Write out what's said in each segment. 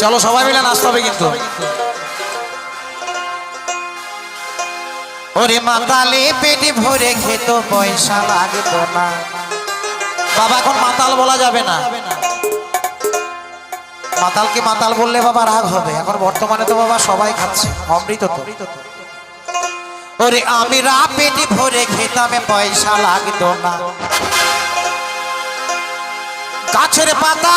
চলো সবাই মিলে নাচতে হবে কিন্তু। ওরে মাতালে পেটে ভরে খেত, পয়সা লাগতো না। বাবা, এখন মাতাল বলা যাবে না। মাতালকে মাতাল বললে বাবা রাগ হবে? এখন বর্তমানে তো বাবা সবাই খাচ্ছে, অমৃত তো। ওরে আমি রা পেটে ভরে খেতাম, পয়সা লাগতো না। গাছের পাতা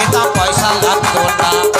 খেতাম পয়সা লাগতো না।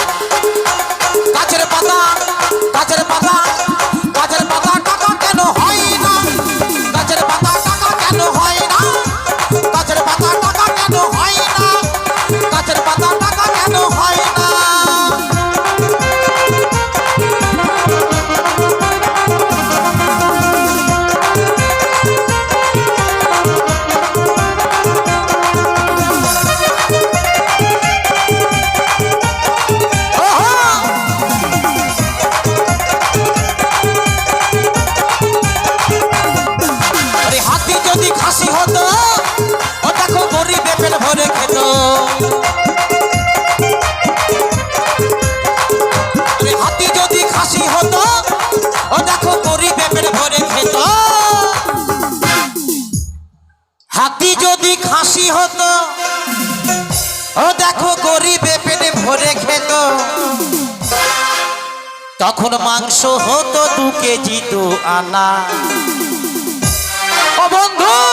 যদি খাসি হতো, ও দেখো গরিবে পেটে ভরে খেত। তখন মাংস হতো দু কেজি দু আনা। ও বন্ধু!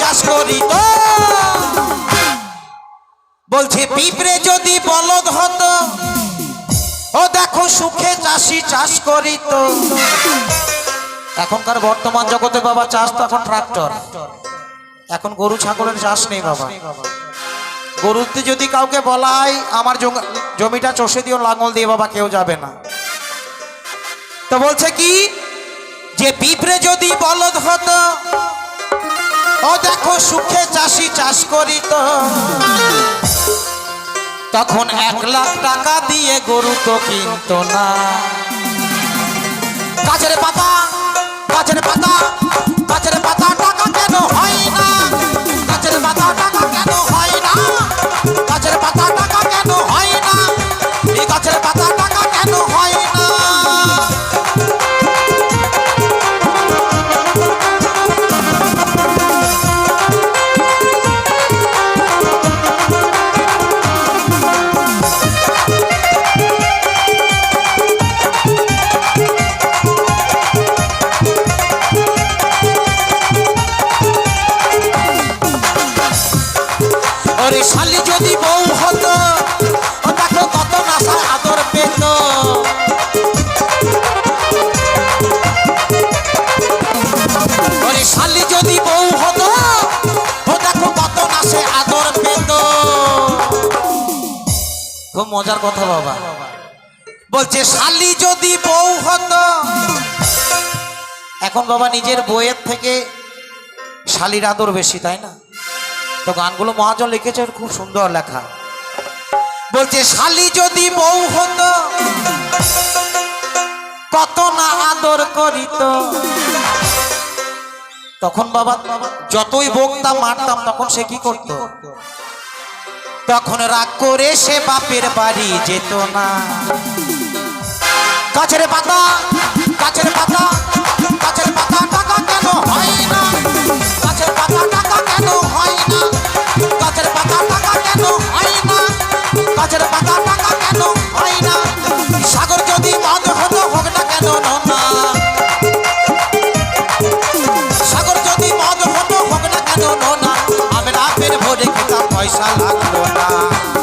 চাষি চাষ করিত বলছে, পিঁপড়ে যদি বলদ হতো, ও দেখো সুখে চাষি চাষ করি তো এখনকার বর্তমান জগতে বাবা চাষ তো এখন ট্রাক্টর। এখন গরু, ছাগলের চাষ নেই বাবা। গরুতে যদি কাউকে বলাই, আমার জমিটা চষে দিও, লাঙল দিয়ে বাবা কেউ যাবে না। তো বলছে কি? যে পিঁপড়ে যদি বলদ হতো ও দেখো সুখে চাষি চাষ করি তো। তখন এক লাখ টাকা দিয়ে গরু তো কিনতো না। গাছের পাতা শালি যদি বউ হতো দেখো কত নাসার আদর পেত। শালি যদি বউ হতো দেখো কত নাসে আদর পেত। খুব মজার কথা বাবা। বলছে, শালি যদি বউ হতো, এখন বাবা নিজের বইয়ের থেকে শালির আদর বেশি, তাই না? তো গানগুলো মহাজন লিখেছে খুব সুন্দর লেখা। বলছে, শালি যদি বউ হতো, কত না আদর করিত। তখন বাবা যতই বকতাম, মারতাম, তখন সে কি করত? তখন রাগ করে সে বাপের বাড়ি যেত না। গাছের পাতা গাছের পাতা গাছের পাতা nós a.